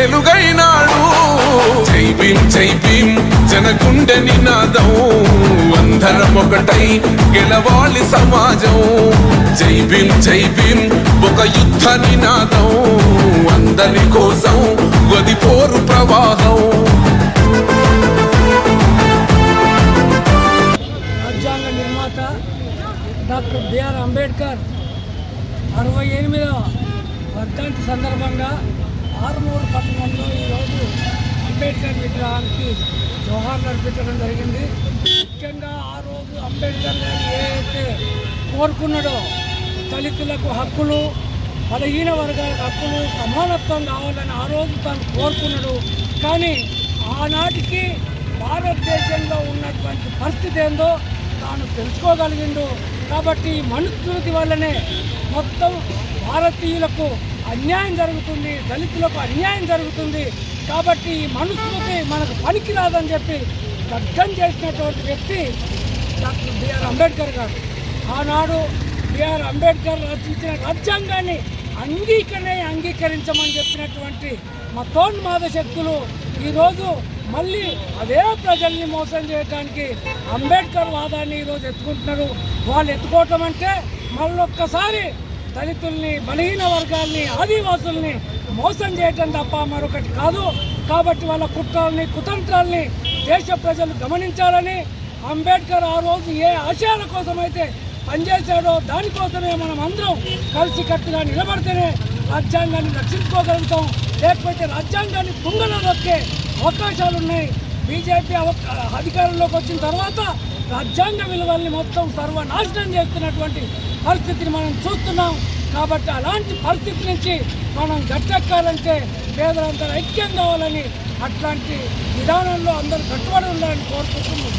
వెలుగైనాడు. జై భీం జై భీం జనగుండె నినాదం. అందరం ఒకటై గెలవాలి సమాజం. జై భీం జై భీం ఒక యుద్ధ నినాదం. అందరి కోసం గది పోరు ప్రవాహం. రాజ్యాంగ నిర్మాత డాక్టర్ బిఆర్ అంబేద్కర్ అరవై ఎనిమిదవ వర్ధంతి సందర్భంగా ఆరుమూరు పట్టణంలో ఈరోజు అంబేద్కర్ విగ్రహానికి జోహార్ నడిపించడం జరిగింది. ముఖ్యంగా ఆ రోజు అంబేద్కర్ గారు ఏదైతే అయితే కోరుకున్నాడో దళితులకు హక్కులు బలహీన వర్గాలకు హక్కులు సమానత్వం కావాలని ఆ రోజు తాను కోరుకున్నాడు. కానీ ఆనాటికి భారతదేశంలో ఉన్నటువంటి పరిస్థితి ఏందో తాను తెలుసుకోగలిగిండు. కాబట్టి ఈ మనుస్మృతి వల్లనే మొత్తం భారతీయులకు అన్యాయం జరుగుతుంది దళితులకు అన్యాయం జరుగుతుంది. కాబట్టి ఈ మనుస్మృతి మనకు పనికిరాదని చెప్పి దగ్ధం చేసినటువంటి వ్యక్తి డాక్టర్ బిఆర్ అంబేద్కర్ గారు. ఆనాడు బిఆర్ అంబేద్కర్ రచించిన రాజ్యాంగాన్ని అంగీకరణ అంగీకరించమని చెప్పినటువంటి మతోన్మాద శక్తులు ఈరోజు మళ్ళీ అదే ప్రజల్ని మోసం చేయడానికి అంబేద్కర్ వాదాన్ని ఈరోజు ఎత్తుకుంటున్నారు. వాళ్ళు ఎత్తుకోవటం అంటే మళ్ళొక్కసారి దళితుల్ని బలహీన వర్గాల్ని ఆదివాసుల్ని మోసం చేయటం తప్ప మరొకటి కాదు. కాబట్టి వాళ్ళ కుట్రల్ని కుతంత్రాల్ని దేశ ప్రజలు గమనించాలని అంబేద్కర్ ఆ రోజు ఏ ఆశయాల కోసమైతే పనిచేశాడో దానికోసమే మనం అందరం కలిసికట్టుగా నిలబడితేనే రాజ్యాంగాన్ని రక్షించుకోగలుగుతాం. లేకపోతే రాజ్యాంగాన్ని తుంగలో దొక్కే అవకాశాలు ఉన్నాయి బీజేపీ అధికారంలోకి వచ్చిన తర్వాత రాజ్యాంగ విలువల్ని మొత్తం సర్వనాశనం చేస్తున్నటువంటి పరిస్థితిని మనం చూస్తున్నాం. కాబట్టి అలాంటి పరిస్థితి నుంచి మనం గట్టెక్కాలంటే పేదలందరూ ఐక్యం కావాలని అట్లాంటి విధానంలో అందరూ కట్టుబడి ఉండాలని కోరుకుంటున్నాం.